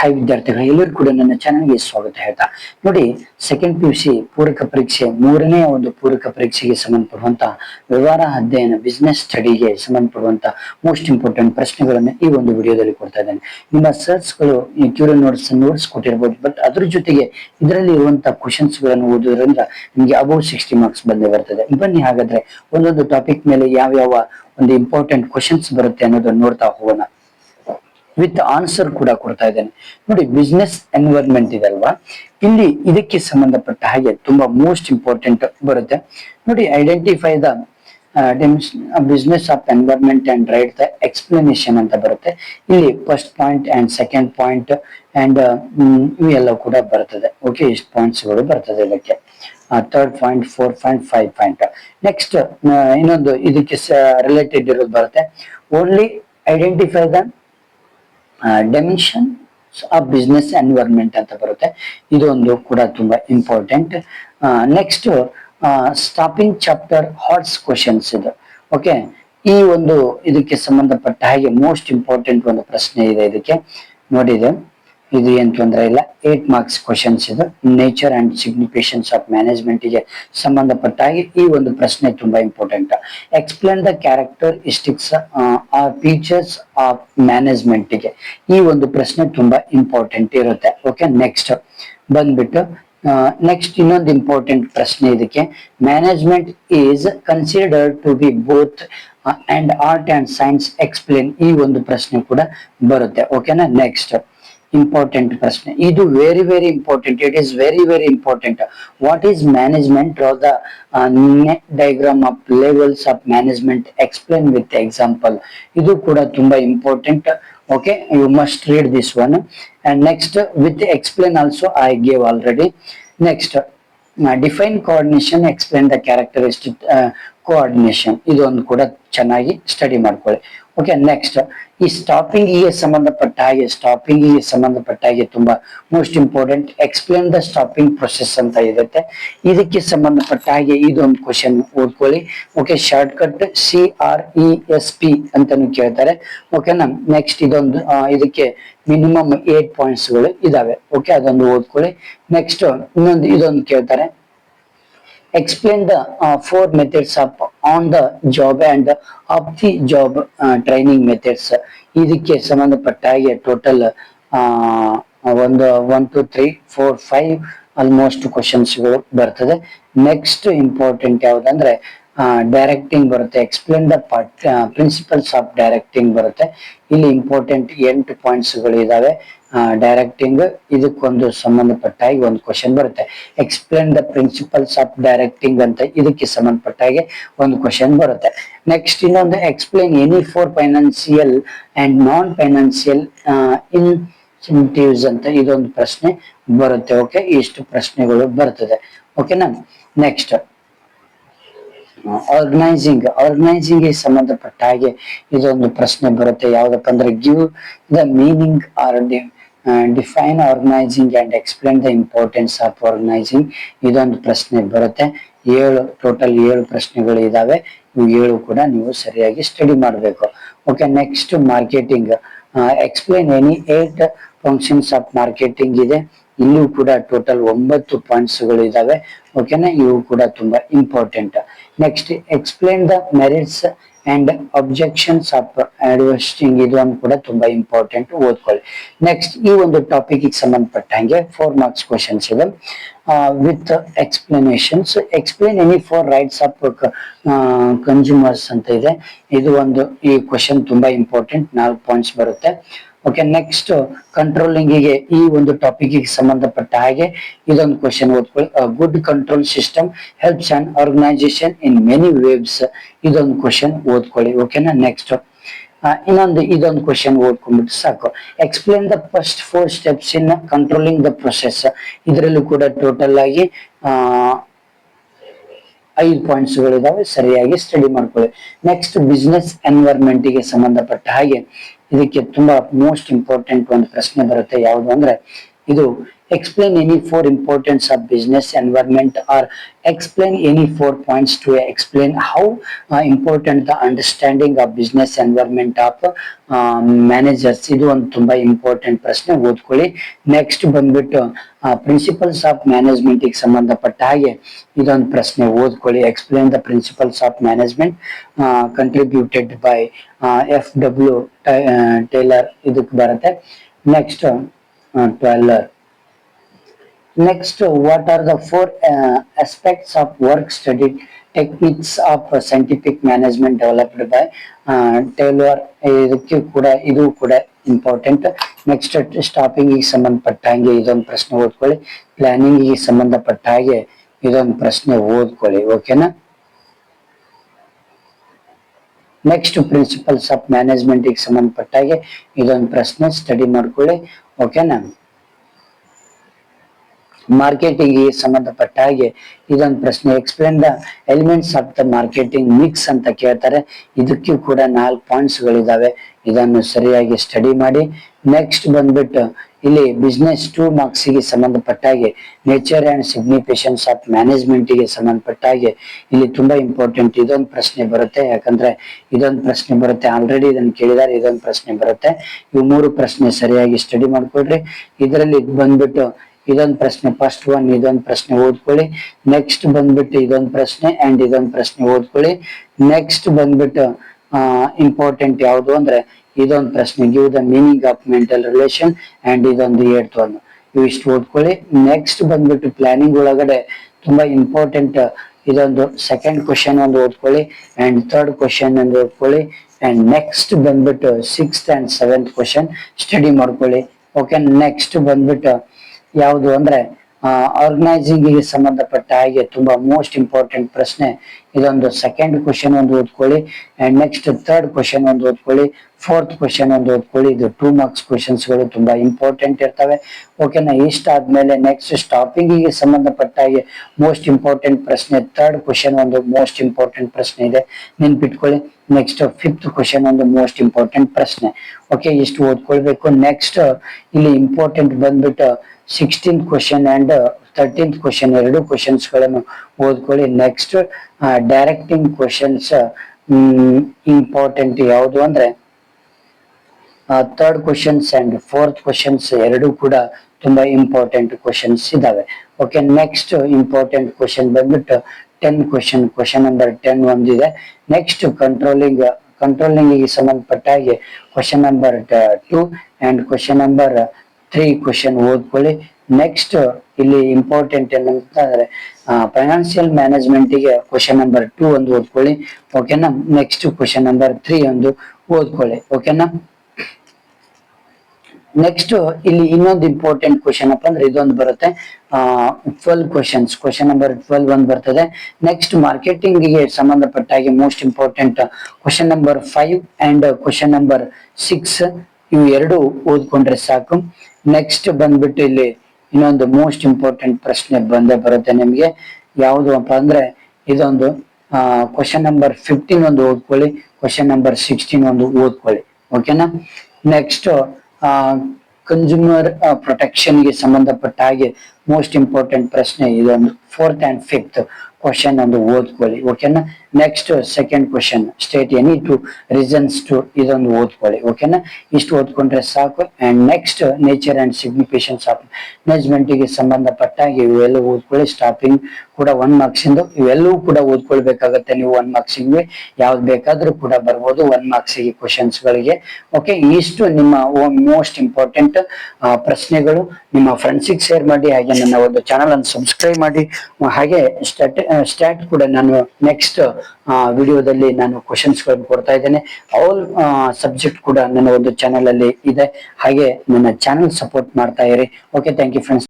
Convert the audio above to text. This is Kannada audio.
ಹಾಯ್ ವಿದ್ಯಾರ್ಥಿಗಳು ಎಲ್ಲರೂ ಕೂಡ ನನ್ನ ಚಾನಲ್ಗೆ ಸ್ವಾಗತ ಹೇಳ್ತಾ. ನೋಡಿ ಸೆಕೆಂಡ್ ಪಿ ಯು ಸಿ ಪೂರಕ ಪರೀಕ್ಷೆ, ಮೂರನೇ ಒಂದು ಪೂರಕ ಪರೀಕ್ಷೆಗೆ ಸಂಬಂಧಪಡುವಂತ ವ್ಯವಹಾರ, ಅಧ್ಯಯನ ಬಿಸ್ನೆಸ್ ಸ್ಟಡಿಗೆ ಸಂಬಂಧಪಡುವಂತ ಮೋಸ್ಟ್ ಇಂಪಾರ್ಟೆಂಟ್ ಪ್ರಶ್ನೆಗಳನ್ನು ಈ ಒಂದು ವಿಡಿಯೋದಲ್ಲಿ ಕೊಡ್ತಾ ಇದ್ದೇನೆ. ನಿಮ್ಮ ಸರ್ಚ್ಗಳು, ಈ ಕ್ಯೂರಿಯೋ ನೋಟ್ಸ್ ನೋಟ್ಸ್ ಕೊಟ್ಟಿರ್ಬೋದು ಬಟ್ ಅದ್ರ ಜೊತೆಗೆ ಇದರಲ್ಲಿ ಇರುವಂತಹ ಕ್ವಶನ್ಸ್ಗಳನ್ನು ಓದೋದ್ರಿಂದ ನಿಮಗೆ ಅಬೌವ್ ಸಿಕ್ಸ್ಟಿ ಮಾರ್ಕ್ಸ್ ಬಂದೇ ಬರ್ತದೆ. ಬನ್ನಿ ಹಾಗಾದ್ರೆ, ಒಂದೊಂದು ಟಾಪಿಕ್ ಮೇಲೆ ಯಾವ ಯಾವ ಒಂದು ಇಂಪಾರ್ಟೆಂಟ್ ಕ್ವಶನ್ಸ್ ಬರುತ್ತೆ ಅನ್ನೋದನ್ನ ನೋಡ್ತಾ ಹೋಗೋಣ. ವಿತ್ ಆನ್ಸರ್ ಕೂಡ ಕೊಡ್ತಾ ಇದ್ದೇನೆ. ನೋಡಿ ಬಿಸ್ನೆಸ್ ಎನ್ವೈರ್ಮೆಂಟ್ ಇದೆ ಅಲ್ವಾ? ಇಲ್ಲಿ ಇದಕ್ಕೆ ಸಂಬಂಧಪಟ್ಟ ಹಾಗೆ ತುಂಬಾ ಮೋಸ್ಟ್ ಇಂಪಾರ್ಟೆಂಟ್ ಬರುತ್ತೆ. ನೋಡಿ identify the business of environment and right the explanation ಅಂತ ಬರುತ್ತೆ. ಇಲ್ಲಿ first point and second point and ಇವೆಲ್ಲ ಕೂಡ ಬರ್ತದೆ. ಓಕೆ ಇಷ್ಟು ಪಾಯಿಂಟ್ಸ್ಗಳು ಬರ್ತದೆ ಇದಕ್ಕೆ. Third point four point five point next ಇನ್ನೊಂದು ಇದಕ್ಕೆ ರಿಲೇಟೆಡ್ ಇರೋದು ಬರುತ್ತೆ. Only identify the dimension of business environment ಅಂತ ಬರುತ್ತೆ. ಇದೊಂದು ಕೂಡ ತುಂಬಾ important next staffing chapter hots questions ಇದು. ಓಕೆ ಈ ಒಂದು ಇದಕ್ಕೆ ಸಂಬಂಧಪಟ್ಟ ಹಾಗೆ ಮೋಸ್ಟ್ ಇಂಪಾರ್ಟೆಂಟ್ ಒಂದು ಪ್ರಶ್ನೆ ಇದೆ ಇದಕ್ಕೆ. ನೋಡಿದೆ. ಇದು ಏನ್ ತೊಂದರೆ ಇಲ್ಲ. ಏಟ್ ಮಾರ್ಕ್ಸ್ ಕ್ವಶನ್ಸ್ ಇದು. ನೇಚರ್ ಅಂಡ್ ಸಿಗ್ನಿಫಿಕೇಶನ್ಸ್ ಆಫ್ ಮ್ಯಾನೇಜ್ಮೆಂಟ್ಗೆ ಸಂಬಂಧಪಟ್ಟ ಹಾಗೆ ಈ ಒಂದು ಪ್ರಶ್ನೆ ತುಂಬಾ important explain the characteristics or features of ಮ್ಯಾನೇಜ್ಮೆಂಟ್ಗೆ. ಈ ಒಂದು ಪ್ರಶ್ನೆ ತುಂಬಾ ಇಂಪಾರ್ಟೆಂಟ್ ಇರುತ್ತೆ. ಓಕೆ ನೆಕ್ಸ್ಟ್ ಬಂದ್ಬಿಟ್ಟು ನೆಕ್ಸ್ಟ್ ಇನ್ನೊಂದು ಇಂಪಾರ್ಟೆಂಟ್ ಪ್ರಶ್ನೆ ಇದಕ್ಕೆ. Management is considered to be both and art and science explain ಈ ಒಂದು ಪ್ರಶ್ನೆ ಕೂಡ ಬರುತ್ತೆ. ಓಕೆನಾ ನೆಕ್ಸ್ಟ್ ಇಂಪಾರ್ಟೆಂಟ್ ಪ್ರಶ್ನೆ ಇದು very very important it is very very important what is management draw the neat diagram of levels of management explain with example ಇದು ಕೂಡ ತುಂಬಾ important okay you must read this one and next with explain also I gave already next define coordination explain the characteristic coordination ಇದೊಂದು ಕೂಡ ಚೆನ್ನಾಗಿ ಸ್ಟಡಿ ಮಾಡ್ಕೊಳ್ಳಿ. ಓಕೆ ನೆಕ್ಸ್ಟ್ ಈ ಸ್ಟಾಪಿಂಗ್ಗೆ ಸಂಬಂಧಪಟ್ಟ ಹಾಗೆ ಸ್ಟಾಪಿಂಗ್ಗೆ ಸಂಬಂಧಪಟ್ಟ ಹಾಗೆ ತುಂಬಾ most important explain the staffing process ಅಂತ ಇರುತ್ತೆ. ಇದಕ್ಕೆ ಸಂಬಂಧಪಟ್ಟ ಹಾಗೆ ಇದೊಂದು ಕ್ವಶನ್ ಓದ್ಕೊಳ್ಳಿ. Okay short cut C R E S P ಅಂತಾನು ಕೇಳ್ತಾರೆ. ಓಕೆನಾ ನೆಕ್ಸ್ಟ್ ಇದೊಂದು ಇದಕ್ಕೆ ಮಿನಿಮಮ್ ಏಟ್ ಪಾಯಿಂಟ್ಸ್ಗಳು ಇದಾವೆ. ಓಕೆ ಅದೊಂದು ಓದ್ಕೊಳ್ಳಿ. ನೆಕ್ಸ್ಟ್ ಇನ್ನೊಂದು, ಇದೊಂದು ಕೇಳ್ತಾರೆ. Explain the four methods methods of on the job and the the job methods ಇದಕ್ಕೆ ಸಂಬಂಧಪಟ್ಟ ಹಾಗೆ ಟೋಟಲ್ ಒಂದು one two three four five almost ಕ್ವಶನ್ಸ್ಗಳು ಬರ್ತದೆ. ನೆಕ್ಸ್ಟ್ ಇಂಪಾರ್ಟೆಂಟ್ ಯಾವ್ದಂದ್ರೆ ಡೈರೆಕ್ಟಿಂಗ್ ಬರುತ್ತೆ explain the part principles of directing ಬರುತ್ತೆ. ಇಲ್ಲಿ ಇಂಪಾರ್ಟೆಂಟ್ ಎಂಟು ಪಾಯಿಂಟ್ಸ್ಗಳು ಇದಾವೆ. ಡೈರೆಕ್ಟಿಂಗ್ ಇದಕ್ಕೊಂದು ಸಂಬಂಧಪಟ್ಟ ಹಾಗೆ ಒಂದು ಕ್ವಶನ್ ಬರುತ್ತೆ. Explain the principles of directing ಅಂತ ಇದಕ್ಕೆ ಸಂಬಂಧಪಟ್ಟ ಹಾಗೆ ಒಂದು ಕ್ವಶನ್ ಬರುತ್ತೆ. ನೆಕ್ಸ್ಟ್ ಇನ್ನೊಂದು explain any four financial and non financial incentives ಅಂತ ಇದೊಂದು ಪ್ರಶ್ನೆ ಬರುತ್ತೆ. ಓಕೆ ಇಷ್ಟು ಪ್ರಶ್ನೆಗಳು ಬರ್ತದೆ. ಓಕೆನಾ ನೆಕ್ಸ್ಟ್ ಆರ್ಗನೈಸಿಂಗ್ ಆರ್ಗನೈಸಿಂಗ್ ಸಂಬಂಧಪಟ್ಟ ಹಾಗೆ ಇದೊಂದು ಪ್ರಶ್ನೆ ಬರುತ್ತೆ. ಯಾವ್ದಪ್ಪ ಅಂದ್ರೆ give the meaning or define organising and explain the importance of organising ಇದೊಂದು ಪ್ರಶ್ನೆ ಬರುತ್ತೆ. ಏಳು ಟೋಟಲ್ ಏಳು ಪ್ರಶ್ನೆಗಳು ಇದಾವೆ. ಇವು ಏಳು ಕೂಡ ನೀವು ಸರಿಯಾಗಿ ಸ್ಟಡಿ ಮಾಡಬೇಕು. Okay next marketing explain any eight functions of marketing ಇದೆ. ಇಲ್ಲೂ ಕೂಡ ಟೋಟಲ್ ಒಂಬತ್ತು ಪಾಯಿಂಟ್ಸ್ಗಳು ಇದಾವೆ. ಓಕೆನಾ ಇವು ಕೂಡ ತುಂಬಾ important next explain the merits and objections of advertising ಇದು ಒಂದು ಕೂಡ ತುಂಬಾ ಇಂಪಾರ್ಟೆಂಟ್ ಓದ್ಕೊಳ್ಳಿ. ನೆಕ್ಸ್ಟ್ ಈ ಒಂದು ಟಾಪಿಕ್ ಸಂಬಂಧಪಟ್ಟ ಹಾಗೆ ಫೋರ್ ಮಾರ್ಕ್ಸ್ ಕ್ವಶನ್ಸ್ ಇದೆ with explanations explain any four rights of consumers ಅಂತ ಇದೆ. ಇದು ಒಂದು ಈ ಕ್ವಶನ್ ತುಂಬಾ ಇಂಪಾರ್ಟೆಂಟ್ ನಾಲ್ಕು ಪಾಯಿಂಟ್ಸ್ ಬರುತ್ತೆ. ಓಕೆ ನೆಕ್ಸ್ಟ್ ಕಂಟ್ರೋಲಿಂಗ್ಗೆ ಈ ಒಂದು ಟಾಪಿಕ್ ಸಂಬಂಧಪಟ್ಟ ಹಾಗೆ ಇದೊಂದು ಕ್ವಶನ್ ಓದ್ಕೊಳ್ಳಿ good control system helps and organisation in many ways ಇದೊಂದು ಕ್ವಶನ್ ಓದ್ಕೊಳ್ಳಿ ಓಕೆನಾ ನೆಕ್ಸ್ಟ್ ಇನ್ನೊಂದು ಇದೊಂದು ಕ್ವಶನ್ ಓದ್ಕೊಂಡ್ಬಿಟ್ಟು ಸಾಕು. Explain the first four steps in controlling the process ಇದರಲ್ಲೂ ಕೂಡ ಟೋಟಲ್ ಆಗಿ ಐದು ಪಾಯಿಂಟ್ಸ್ ಗಳಿದಾವೆ, ಸರಿಯಾಗಿ ಸ್ಟಡಿ ಮಾಡ್ಕೊಳ್ಳಿ. ನೆಕ್ಸ್ಟ್ ಬಿಸ್ನೆಸ್ ಎನ್ವೈರ್ಮೆಂಟ್ಗೆ ಸಂಬಂಧಪಟ್ಟ ಹಾಗೆ. ಇದಕ್ಕೆ ತುಂಬಾ ಮೋಸ್ಟ್ ಇಂಪಾರ್ಟೆಂಟ್ ಒಂದು ಪ್ರಶ್ನೆ ಬರುತ್ತೆ. ಯಾವುದು ಅಂದ್ರೆ ಇದು explain any four importance of business environment or explain any four points to explain how uh, important the understanding of business environment of managers ಇದು ಒಂದು ತುಂಬಾ ಇಂಪಾರ್ಟೆಂಟ್ ಪ್ರಶ್ನೆ ಓದ್ಕೊಳ್ಳಿ ನೆಕ್ಸ್ಟ್ ಬಂದ್ಬಿಟ್ಟು ಪ್ರಿನ್ಸಿಪಲ್ಸ್ ಆಫ್ ಮ್ಯಾನೇಜ್ಮೆಂಟ್ಗೆ ಸಂಬಂಧಪಟ್ಟ ಹಾಗೆ ಇದೊಂದು ಪ್ರಶ್ನೆ ಓದ್ಕೊಳ್ಳಿ explain the principles of management contributed by F W Taylor ಇದಕ್ಕೆ ಬರುತ್ತೆ ನೆಕ್ಸ್ಟ್ ಟ್ವೆಲ್ಲರ್ Next, what are the four uh, aspects of work studied of scientific management developed by uh, ಇದಕ್ಕೆ ಕೂಡ ಇದು ಕೂಡ ಇಂಪಾರ್ಟೆಂಟ್ ನೆಕ್ಸ್ಟ್ ಸ್ಟಾಪಿಂಗ್ಗೆ ಸಂಬಂಧಪಟ್ಟ ಹಾಗೆ ಇದೊಂದು ಪ್ರಶ್ನೆ ಓದ್ಕೊಳ್ಳಿ. ಪ್ಲಾನಿಂಗ್ಗೆ ಸಂಬಂಧಪಟ್ಟ ಹಾಗೆ ಇದೊಂದು ಪ್ರಶ್ನೆ ಓದ್ಕೊಳ್ಳಿ ಓಕೆನಾ ನೆಕ್ಸ್ಟ್ ಪ್ರಿನ್ಸಿಪಲ್ಸ್ ಆಫ್ ಮ್ಯಾನೇಜ್ಮೆಂಟಿಗೆ ಸಂಬಂಧಪಟ್ಟ ಹಾಗೆ ಇದೊಂದು ಪ್ರಶ್ನೆ ಸ್ಟಡಿ ಮಾಡ್ಕೊಳ್ಳಿ ಓಕೆನಾ ಮಾರ್ಕೆಟಿಂಗ್ಗೆ ಸಂಬಂಧಪಟ್ಟ ಹಾಗೆ ಇದೊಂದು ಪ್ರಶ್ನೆ. Explain the elements of the marketing mix ಅಂತ ಕೇಳ್ತಾರೆ. ಇದಕ್ಕೂ ಕೂಡ ನಾಲ್ಕು ಪಾಯಿಂಟ್ಸ್ ಗಳಿದಾವೆ. ಇದನ್ನು ಸರಿಯಾಗಿ ಸ್ಟಡಿ ಮಾಡಿ. ನೆಕ್ಸ್ಟ್ ಬಂದ್ಬಿಟ್ಟು ಇಲ್ಲಿ ಬಿಸ್ನೆಸ್ ಟೂ ಮಾರ್ಕ್ಸ್ಗೆ ಸಂಬಂಧಪಟ್ಟ ಹಾಗೆ ನೇಚರ್ ಅಂಡ್ ಸಿಗ್ನಿಫಿಷನ್ಸ್ ಆಫ್ ಮ್ಯಾನೇಜ್ಮೆಂಟ್ಗೆ ಸಂಬಂಧಪಟ್ಟ ಹಾಗೆ ಇಲ್ಲಿ ತುಂಬಾ ಇಂಪಾರ್ಟೆಂಟ್ ಇದೊಂದು ಪ್ರಶ್ನೆ ಬರುತ್ತೆ. ಯಾಕಂದ್ರೆ ಇದೊಂದು ಪ್ರಶ್ನೆ ಬರುತ್ತೆ. ಆಲ್ರೆಡಿ ಇದನ್ನ ಕೇಳಿದಾರೆ ಇದೊಂದು ಪ್ರಶ್ನೆ ಬರುತ್ತೆ. ಇವು ಮೂರು ಪ್ರಶ್ನೆ ಸರಿಯಾಗಿ ಸ್ಟಡಿ ಮಾಡ್ಕೊಳ್ರಿ. ಇದರಲ್ಲಿ ಬಂದ್ಬಿಟ್ಟು ಇದೊಂದು ಪ್ರಶ್ನೆ ಫಸ್ಟ್ ಒನ್ ಇದೊಂದು ಪ್ರಶ್ನೆ, ಓದ್ಕೊಳ್ಳಿ. ನೆಕ್ಸ್ಟ್ ಬಂದ್ಬಿಟ್ಟು ಇದೊಂದು ಪ್ರಶ್ನೆ ಅಂಡ್ ಇದೊಂದು ಪ್ರಶ್ನೆ, ಓದ್ಕೊಳ್ಳಿ. ನೆಕ್ಸ್ಟ್ ಬಂದ್ಬಿಟ್ಟು ಇಂಪಾರ್ಟೆಂಟ್ ಯಾವುದು ಅಂದ್ರೆ ಇದೊಂದು ಪ್ರಶ್ನೆ give the meaning of mental relation and ಇದೊಂದು ಏಟ್ ಒನ್ ಇವು ಇಷ್ಟು ಓದ್ಕೊಳ್ಳಿ. ನೆಕ್ಸ್ಟ್ ಬಂದ್ಬಿಟ್ಟು ಪ್ಲಾನಿಂಗ್ ಒಳಗಡೆ ತುಂಬಾ ಇಂಪಾರ್ಟೆಂಟ್ ಇದೊಂದು ಸೆಕೆಂಡ್ ಕ್ವಶನ್ ಒಂದು ಓದ್ಕೊಳ್ಳಿ ಅಂಡ್ ಥರ್ಡ್ ಕ್ವಶನ್ ಒಂದು ಓದ್ಕೊಳ್ಳಿ ಅಂಡ್ ನೆಕ್ಸ್ಟ್ ಬಂದ್ಬಿಟ್ಟು sixth and seventh question study ಮಾಡ್ಕೊಳ್ಳಿ. ಓಕೆ ನೆಕ್ಸ್ಟ್ ಬಂದ್ಬಿಟ್ಟು ಯಾವುದು ಅಂದ್ರೆ ಆರ್ಗನೈಸಿಂಗ್ಗೆ ಸಂಬಂಧಪಟ್ಟ ಹಾಗೆ ತುಂಬಾ ಮೋಸ್ಟ್ ಇಂಪಾರ್ಟೆಂಟ್ ಪ್ರಶ್ನೆ ಇದೊಂದು ಸೆಕೆಂಡ್ ಕ್ವಶನ್ ಒಂದು ಓದ್ಕೊಳ್ಳಿ. ಅಂಡ್ ನೆಕ್ಸ್ಟ್ ಥರ್ಡ್ ಕ್ವಶನ್ ಒಂದು ಓದ್ಕೊಳ್ಳಿ. ಫೋರ್ತ್ ಕ್ವಶನ್ ಒಂದು ಓದ್ಕೊಳ್ಳಿ. ಇದು ಟೂ ಮಾರ್ಕ್ಸ್ ಕ್ವಶನ್ಸ್ಗಳು ತುಂಬಾ ಇಂಪಾರ್ಟೆಂಟ್ ಇರ್ತವೆ. ಓಕೆನಾ ಇಷ್ಟ ಆದ್ಮೇಲೆ ನೆಕ್ಸ್ಟ್ ಸ್ಟಾಪಿಂಗ್ಗೆ ಸಂಬಂಧಪಟ್ಟ ಹಾಗೆ ಮೋಸ್ಟ್ ಇಂಪಾರ್ಟೆಂಟ್ ಪ್ರಶ್ನೆ ಥರ್ಡ್ ಕ್ವಶನ್ ಒಂದು ಮೋಸ್ಟ್ ಇಂಪಾರ್ಟೆಂಟ್ ಪ್ರಶ್ನೆ ಇದೆ. ನೆನ್ಪಿಟ್ಕೊಳ್ಳಿ. ನೆಕ್ಸ್ಟ್ ಫಿಫ್ತ್ ಕ್ವಶನ್ ಒಂದು ಮೋಸ್ಟ್ ಇಂಪಾರ್ಟೆಂಟ್ ಪ್ರಶ್ನೆ. ಓಕೆ ಇಷ್ಟು ಓದ್ಕೊಳ್ಬೇಕು. ನೆಕ್ಸ್ಟ್ ಇಲ್ಲಿ ಇಂಪಾರ್ಟೆಂಟ್ ಬಂದ್ಬಿಟ್ಟು sixteen question and thirteenth question ಎರಡು ಕ್ವಶನ್ಸ್ಗಳನ್ನು ಓದ್ಕೊಳ್ಳಿ. ನೆಕ್ಸ್ಟ್ ಡೈರೆಕ್ಟಿಂಗ್ ಕ್ವಶನ್ಸ್ ಇಂಪಾರ್ಟೆಂಟ್ ಯಾವುದು ಅಂದ್ರೆ third questions and fourth questions ಎರಡು ಕೂಡ ತುಂಬಾ ಇಂಪಾರ್ಟೆಂಟ್ ಕ್ವಶನ್ಸ್ ಇದ್ದಾವೆ ಓಕೆ ನೆಕ್ಸ್ಟ್ ಇಂಪಾರ್ಟೆಂಟ್ ಕ್ವಶನ್ ಬಂದ್ಬಿಟ್ಟು ten question question number ten ಒಂದಿದೆ. ನೆಕ್ಸ್ಟ್ ಕಂಟ್ರೋಲಿಂಗ್ ಕಂಟ್ರೋಲಿಂಗ್ಗೆ ಸಂಬಂಧಪಟ್ಟ ಹಾಗೆ question number two and question number three question ಓದ್ಕೊಳ್ಳಿ. ನೆಕ್ಸ್ಟ್ ಇಲ್ಲಿ ಇಂಪಾರ್ಟೆಂಟ್ ಏನಂತಂದ್ರೆ ಫೈನಾನ್ಷಿಯಲ್ ಮ್ಯಾನೇಜ್ಮೆಂಟ್ಗೆ ಕ್ವಶನ್ ನಂಬರ್ ಟೂ ಒಂದು ಓದ್ಕೊಳ್ಳಿ. ಓಕೆನಾ ನೆಕ್ಸ್ಟ್ ಕ್ವಶನ್ ನಂಬರ್ ತ್ರೀ ಒಂದು ಓದ್ಕೊಳ್ಳಿ. ಓಕೆನಾ ನೆಕ್ಸ್ಟ್ ಇಲ್ಲಿ ಇನ್ನೊಂದು ಇಂಪಾರ್ಟೆಂಟ್ ಕ್ವಶನ್ ಅಪ್ಪ ಅಂದ್ರೆ, ಇದೊಂದು ಬರುತ್ತೆ. Twelve questions question number twelve ಒಂದು ಬರ್ತದೆ. ನೆಕ್ಸ್ಟ್ ಮಾರ್ಕೆಟಿಂಗ್ಗೆ ಸಂಬಂಧಪಟ್ಟ ಹಾಗೆ most important question number five and question number six ಇವು ಎರಡು ಓದ್ಕೊಂಡ್ರೆ ಸಾಕು. ನೆಕ್ಸ್ಟ್ ಬಂದ್ಬಿಟ್ಟು ಇಲ್ಲಿ ಇನ್ನೊಂದು ಮೋಸ್ಟ್ ಇಂಪಾರ್ಟೆಂಟ್ ಪ್ರಶ್ನೆ ಬಂದೇ ಬರುತ್ತೆ ನಿಮಗೆ. ಯಾವುದು ಅಪ್ಪ ಅಂದ್ರೆ ಇದೊಂದು ಕ್ವಶನ್ ನಂಬರ್ ಫಿಫ್ಟೀನ್ ಒಂದು ಓದ್ಕೊಳ್ಳಿ ಕ್ವಶನ್ ನಂಬರ್ ಸಿಕ್ಸ್ಟೀನ್ ಒಂದು ಓದ್ಕೊಳ್ಳಿ. ಓಕೆನಾ ನೆಕ್ಸ್ಟ್ ಕನ್ಸ್ಯೂಮರ್ ಪ್ರೊಟೆಕ್ಷನ್ಗೆ ಸಂಬಂಧಪಟ್ಟ ಹಾಗೆ ಮೋಸ್ಟ್ ಇಂಪಾರ್ಟೆಂಟ್ ಪ್ರಶ್ನೆ ಇದೊಂದು ಫೋರ್ತ್ ಅಂಡ್ ಫಿಫ್ತ್ ಕ್ವಶನ್ ಒಂದು ಓದ್ಕೊಳ್ಳಿ. ಓಕೆನಾ next second question state any two reasons to ಇದೊಂದು ಓದ್ಕೊಳ್ಳಿ ಓಕೆನಾ ಇಷ್ಟು ಓದ್ಕೊಂಡ್ರೆ ಸಾಕು. And next nature and significations of ಮ್ಯಾನೇಜ್ಮೆಂಟ್ಗೆ ಸಂಬಂಧಪಟ್ಟ ಇವೆಲ್ಲ ಓದ್ಕೊಳ್ಳಿ. ಸ್ಟಾಪಿಂಗ್ ಕೂಡ ಒನ್ ಮಾರ್ಕ್ಸ್ ಇಂದು ಇವೆಲ್ಲವೂ ಕೂಡ ಓದ್ಕೊಳ್ಬೇಕಾಗತ್ತೆ ನೀವು ಒನ್ ಮಾರ್ಕ್ಸ್ಗೆ. ಯಾವ್ದು ಬೇಕಾದ್ರೂ ಕೂಡ ಬರ್ಬೋದು ಒನ್ ಮಾರ್ಕ್ಸ್ಗೆ ಕ್ವಶನ್ಸ್ ಗಳಿಗೆ ಓಕೆ ಇಷ್ಟು ನಿಮ್ಮ ಮೋಸ್ಟ್ ಇಂಪಾರ್ಟೆಂಟ್ ಪ್ರಶ್ನೆಗಳು. ನಿಮ್ಮ ಫ್ರೆಂಡ್ಸಿಗೆ ಶೇರ್ ಮಾಡಿ, ಹಾಗೆ ನನ್ನ ಒಂದು ಚಾನಲ್ ಅನ್ನು ಸಬ್ಸ್ಕ್ರೈಬ್ ಮಾಡಿ. ಹಾಗೆ ಸ್ಟಾಟ್ ಸ್ಟಾಟ್ ಕೂಡ ನಾನು ನೆಕ್ಸ್ಟ್ ವಿಡಿಯೋದಲ್ಲಿ ನಾನು ಕ್ವಶನ್ಸ್ಗಳನ್ನು ಕೊಡ್ತಾ ಇದ್ದೇನೆ. ಆಲ್ ಸಬ್ಜೆಕ್ಟ್ ಕೂಡ ನನ್ನ ಒಂದು ಚಾನೆಲ್ ಅಲ್ಲಿ ಇದೆ. ಹಾಗೆ ನನ್ನ ಚಾನಲ್ ಸಪೋರ್ಟ್ ಮಾಡ್ತಾ ಇರಿ. Okay thank you friends